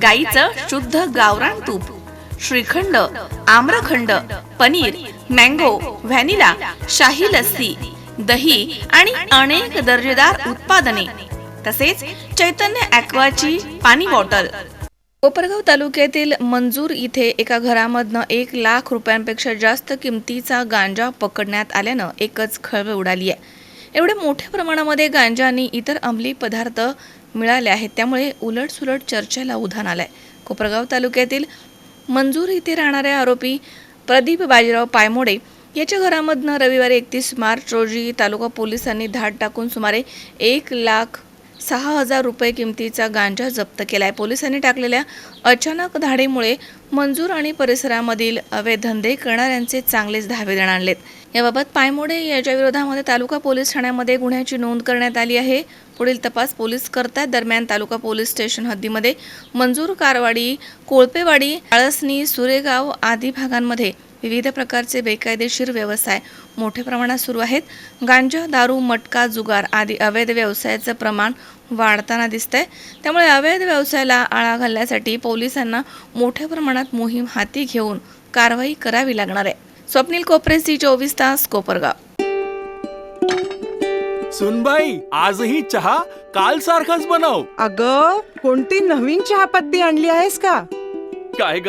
गाईचं शुद्ध गावरान तूप श्रीखंड आम्रखंड पनीर मँगो व्हॅनिला शाही लस्सी दही आणि अनेक दर्जेदार उत्पादने. तसेच चैतन्य ॲक्वाची पाणी बॉटल. कोपरगाव तालुक्यातील मंजूर इथे एका घरामधनं एक लाख रुपयांपेक्षा जास्त किमतीचा गांजा पकडण्यात आल्यानं एकच खळबळ उडाली आहे. एवढ्या मोठ्या प्रमाणामध्ये गांजा आणि इतर अंमली पदार्थ मिळाले आहेत. त्यामुळे उलटसुलट चर्चेला उधाण आलंय. कोपरगाव तालुक्यातील मंजूर इथे राहणारे आरोपी प्रदीप बाजीराव पायमोडे याच्या घरामधनं रविवारी एकतीस मार्च रोजी तालुका पोलिसांनी धाड टाकून सुमारे एक लाख सहा हजार रुपये किमतीचा गांजा जप्त केला आहे पोलिसांनी टाकलेल्या अचानक धाडीमुळे मंजूर आणि परिसरामधील अवैध धंदे करणाऱ्यांचे चांगलेच धावे आणलेत. याबाबत पायमोडे याच्या विरोधामध्ये तालुका पोलीस ठाण्यामध्ये गुन्ह्याची नोंद करण्यात आली आहे. पुढील तपास पोलीस करतात. दरम्यान तालुका पोलीस स्टेशन हद्दीमध्ये मंजूर कारवाडी कोळपेवाडी आळसणी सुरेगाव आदी भागांमध्ये विविध प्रकारचे बेकायदेशीर व्यवसाय मोठ्या प्रमाणात सुरू आहेत. गांजा दारू मटका जुगार आदी अवैध व्यवसायाचं प्रमाण वाढताना दिसतंय. त्यामुळे अवैध व्यवसायाला आळा घालण्यासाठी पोलिसांना मोठ्या प्रमाणात मोहीम हाती घेऊन कारवाई करावी लागणार आहे. स्वप्नील कोपरे सी चोवीस तास कोपरगाव. सुनबाई आजही चहा काल सारखाच बनव. अग कोणती नवीन चहापत्ती आणली आहेस का? काय ग?